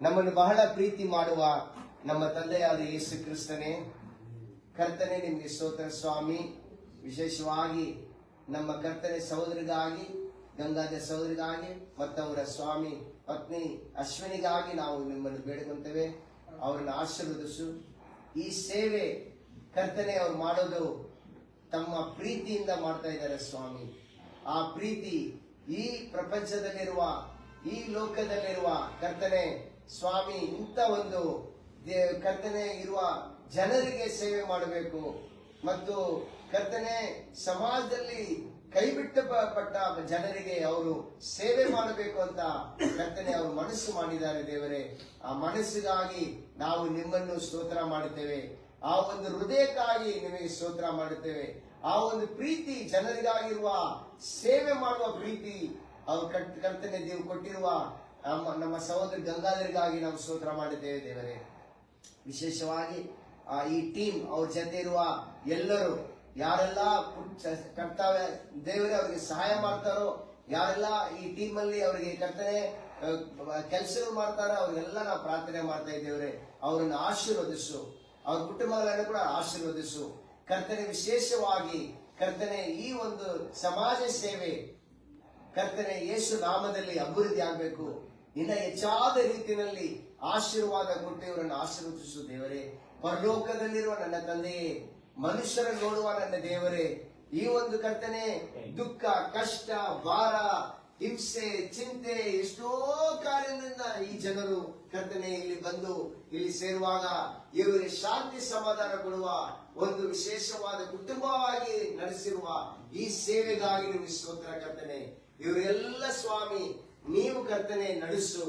ನಮ್ಮನ್ನು ಬಹಳ ಪ್ರೀತಿ ಮಾಡುವ ನಮ್ಮ ತಂದೆಯಾದ ಯೇಸು ಕ್ರಿಸ್ತನೇ, ಕರ್ತನೆ ನಿಮಗೆ ಸ್ತೋತ್ರ ಸ್ವಾಮಿ. ವಿಶೇಷವಾಗಿ ನಮ್ಮ ಕರ್ತನೆ ಸಹೋದರಿಗಾಗಿ, ಗಂಗಾಧರ ಸಹೋದರಿಗಾಗಿ, ಮತ್ತವರ ಸ್ವಾಮಿ ಪತ್ನಿ ಅಶ್ವಿನಿಗಾಗಿ ನಾವು ನಿಮ್ಮನ್ನು ಬೇಡಿಕೊಂತೇವೆ. ಅವರನ್ನು ಆಶೀರ್ವದಿಸು. ಈ ಸೇವೆ ಕರ್ತನೆ ಅವ್ರು ಮಾಡೋದು ತಮ್ಮ ಪ್ರೀತಿಯಿಂದ ಮಾಡ್ತಾ ಇದ್ದಾರೆ ಸ್ವಾಮಿ. ಆ ಪ್ರೀತಿ ಈ ಪ್ರಪಂಚದಲ್ಲಿರುವ, ಈ ಲೋಕದಲ್ಲಿರುವ ಕರ್ತನೆ ಸ್ವಾಮಿ, ಇಂಥ ಒಂದು ಕರ್ತನೆ ಇರುವ ಜನರಿಗೆ ಸೇವೆ ಮಾಡಬೇಕು. ಮತ್ತು ಕರ್ತನೆ ಸಮಾಜದಲ್ಲಿ ಕೈಬಿಟ್ಟ ಪಟ್ಟ ಜನರಿಗೆ ಅವರು ಸೇವೆ ಮಾಡಬೇಕು ಅಂತ ಕರ್ತನೆ ಅವರು ಮನಸ್ಸು ಮಾಡಿದ್ದಾರೆ ದೇವರೇ. ಆ ಮನಸ್ಸಿಗಾಗಿ ನಾವು ನಿಮ್ಮನ್ನು ಸ್ತೋತ್ರ ಮಾಡುತ್ತೇವೆ. ಆ ಒಂದು ಹೃದಯಕ್ಕಾಗಿ ನಿಮಗೆ ಸ್ತೋತ್ರ ಮಾಡುತ್ತೇವೆ. ಆ ಒಂದು ಪ್ರೀತಿ ಜನರಿಗಾಗಿರುವ, ಸೇವೆ ಮಾಡುವ ಪ್ರೀತಿ ಅವರು ಕರ್ತನೆ ದೇವು ಕೊಟ್ಟಿರುವ ನಮ್ಮ ನಮ್ಮ ಸಹೋದರ ಗಂಗಾಧರಿಗಾಗಿ ನಾವು ಸ್ತೋತ್ರ ಮಾಡಿದ್ದೇವೆ ದೇವರೇ. ವಿಶೇಷವಾಗಿ ಈ ಟೀಮ್ ಅವ್ರ ಜೊತೆ ಇರುವ ಎಲ್ಲರೂ, ಯಾರೆಲ್ಲ ಕರ್ತವ್ಯ, ದೇವರೇ ಅವರಿಗೆ ಸಹಾಯ ಮಾಡ್ತಾರೋ, ಯಾರೆಲ್ಲ ಈ ಟೀಮ್ ಅಲ್ಲಿ ಅವರಿಗೆ ಕರ್ತನೆ ಕೆಲಸ ಮಾಡ್ತಾರೋ, ಅವ್ರಿಗೆಲ್ಲ ನಾವು ಪ್ರಾರ್ಥನೆ ಮಾಡ್ತಾ ಇದ್ದೇವ್ರೆ ಅವರನ್ನು ಆಶೀರ್ವದಿಸು. ಅವ್ರ ಕುಟುಂಬಗಳನ್ನು ಕೂಡ ಆಶೀರ್ವದಿಸು. ಕರ್ತನೆ, ವಿಶೇಷವಾಗಿ ಕರ್ತನೆ, ಈ ಒಂದು ಸಮಾಜ ಸೇವೆ ಕರ್ತನೆ, ಯೇಸು ನಾಮದಲ್ಲಿ ಅಭಿವೃದ್ಧಿ ಆಗಬೇಕು ಇನ್ನ ಹೆಚ್ಚಾದ ರೀತಿಯಲ್ಲಿ ಆಶೀರ್ವಾದ ಕೊಟ್ಟು ಇವರನ್ನು ಆಶೀರ್ವದಿಸು ದೇವರೇ, ಪರಲೋಕದಲ್ಲಿರುವ ನನ್ನ ತಂದೆಯೇ ಮನುಷ್ಯರ ನೋಡುವ ನನ್ನ ದೇವರೇ, ಈ ಒಂದು ಕರ್ತನೆ, ದುಃಖ, ಕಷ್ಟ, ಭಾರ, ಹಿಂಸೆ, ಚಿಂತೆ, ಎಷ್ಟೋ ಕಾರ್ಯದಿಂದ ಈ ಜನರು ಕರ್ತನೆ ಇಲ್ಲಿ ಬಂದು ಇಲ್ಲಿ ಸೇರುವಾಗ ಇವರಿಗೆ ಶಾಂತಿ ಸಮಾಧಾನ ಕೊಡುವ ಒಂದು ವಿಶೇಷವಾದ ಕುಟುಂಬವಾಗಿ ನಡೆಸಿರುವ ಈ ಸೇವೆಗಾಗಿ ನಿಮಗೆ ಸ್ತೋತ್ರ ಕರ್ತನೆ. ಇವರೆಲ್ಲ ಸ್ವಾಮಿ ನೀವು ಕರ್ತನೆ ನಡೆಸು,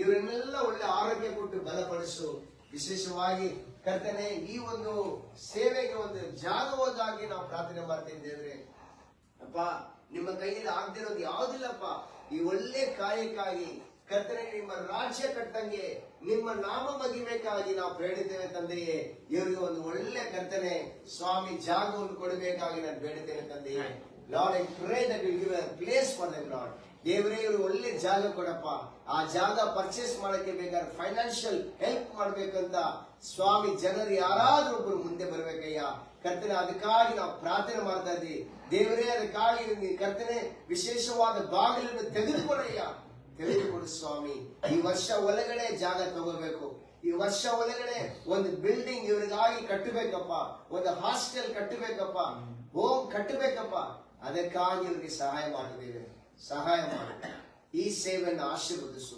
ಇವರನ್ನೆಲ್ಲ ಒಳ್ಳೆ ಆರೋಗ್ಯ ಕೊಟ್ಟು ಬಲಪಡಿಸು. ವಿಶೇಷವಾಗಿ ಕರ್ತನೆ ಈ ಒಂದು ಸೇವೆಗೆ ಒಂದು ಜಾಗವದಾಗಿ ನಾವು ಪ್ರಾರ್ಥನೆ ಮಾಡ್ತಿದ್ದೇವೆ ಅಪ್ಪ, ನಿಮ್ಮ ಕೈಯಲ್ಲಿ ಆಗದಿರೋದು ಯಾವುದಿಲ್ಲಪ್ಪ. ಈ ಒಳ್ಳೆ ಕಾರ್ಯಕ್ಕಾಗಿ ಕರ್ತನೆ ನಿಮ್ಮ ರಾಜ್ಯ ಕಟ್ಟಂಗೆ, ನಿಮ್ಮ ನಾಮ ಮಗಿಬೇಕಾಗಿ ನಾವು ಬೇಡುತ್ತೇವೆ ತಂದೆಯೇ. ಇವರಿಗೆ ಒಂದು ಒಳ್ಳೆ ಕರ್ತನೆ, ಸ್ವಾಮಿ ಜಾಗವನ್ನು ಕೊಡಬೇಕಾಗಿ ನಾನು ಬೇಡುತ್ತೇನೆ ತಂದೆಯೇ. Lord I pray that will give ದೇವರೇ, ಇವರು ಒಳ್ಳೆ ಜಾಗ ಕೊಡಪ್ಪ. ಆ ಜಾಗ ಪರ್ಚೇಸ್ ಮಾಡಕ್ಕೆ ಬೇಕಾದ್ರೆ ಫೈನಾನ್ಷಿಯಲ್ ಹೆಲ್ಪ್ ಮಾಡ್ಬೇಕಂತ ಸ್ವಾಮಿ ಜನರು ಯಾರಾದ್ರೂ ಒಬ್ಬರು ಮುಂದೆ ಬರ್ಬೇಕಯ್ಯ. ಕರ್ತನೆ, ಅದಕ್ಕಾಗಿ ನಾವು ಪ್ರಾರ್ಥನೆ ಮಾಡ್ತಾ ಇದ್ದೀವಿ. ದೇವರೇ, ಅದಕ್ಕಾಗಿ ಕರ್ತನೆ, ವಿಶೇಷವಾದ ಬಾಗಿಲನ್ನು ತೆಗೆದುಕೊಡಯ್ಯ. ತೆಗೆದುಕೊಡು ಸ್ವಾಮಿ. ಈ ವರ್ಷ ಒಳಗಡೆ ಜಾಗ ತಗೋಬೇಕು. ಈ ವರ್ಷ ಒಳಗಡೆ ಒಂದು ಬಿಲ್ಡಿಂಗ್ ಇವರಿಗಾಗಿ ಕಟ್ಟಬೇಕಪ್ಪ. ಒಂದು ಹಾಸ್ಟೆಲ್ ಕಟ್ಟಬೇಕಪ್ಪ. ಹೋಮ್ ಕಟ್ಟಬೇಕಪ್ಪ. ಅದಕ್ಕಾಗಿ ಇವ್ರಿಗೆ ಸಹಾಯ ಮಾಡಿದ್ದೇವೆ ಸಹಾಯ ಮಾಡು ಈ ಸೇವೆಯನ್ನು ಆಶೀರ್ವದಿಸು.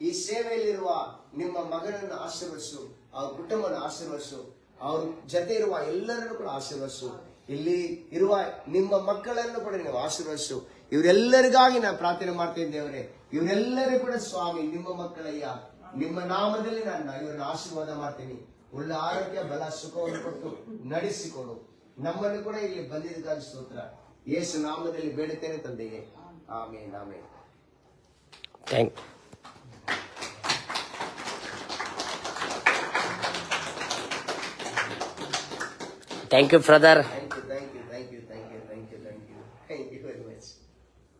ಈ ಸೇವೆಯಲ್ಲಿರುವ ನಿಮ್ಮ ಮಗನನ್ನು ಆಶೀರ್ವದಿಸು, ಅವ್ರ ಕುಟುಂಬನ ಆಶೀರ್ವದಿಸು, ಅವ್ರ ಜೊತೆ ಇರುವ ಎಲ್ಲರನ್ನು ಕೂಡ ಆಶೀರ್ವದಿಸು. ಇಲ್ಲಿ ಇರುವ ನಿಮ್ಮ ಮಕ್ಕಳನ್ನು ಕೂಡ ನೀವು ಆಶೀರ್ವದಿಸು. ಇವರೆಲ್ಲರಿಗಾಗಿ ನಾನು ಪ್ರಾರ್ಥನೆ ಮಾಡ್ತೇನೆ ದೇವರೇ. ಇವರೆಲ್ಲರೂ ಕೂಡ ಸ್ವಾಮಿ, ನಿಮ್ಮ ಮಕ್ಕಳಯ್ಯ, ನಿಮ್ಮ ನಾಮದಲ್ಲಿ ನಾನು ಇವರನ್ನು ಆಶೀರ್ವಾದ ಮಾಡ್ತೀನಿ. ಒಳ್ಳೆ ಆರೋಗ್ಯ, ಬಲ, ಸುಖವನ್ನು ಕೊಟ್ಟು ನಡೆಸಿಕೊಡು. ನಮ್ಮನ್ನು ಕೂಡ ಇಲ್ಲಿ ಬಂದಿದ್ದಕ್ಕಾಗಿ ಸ್ತೋತ್ರ. ಯೇಸು ನಾಮದಲ್ಲಿ ಬೇಡುತ್ತೇನೆ ತಂದೆಯೇ. Amen. Amen. Thank you. Thank you, brother.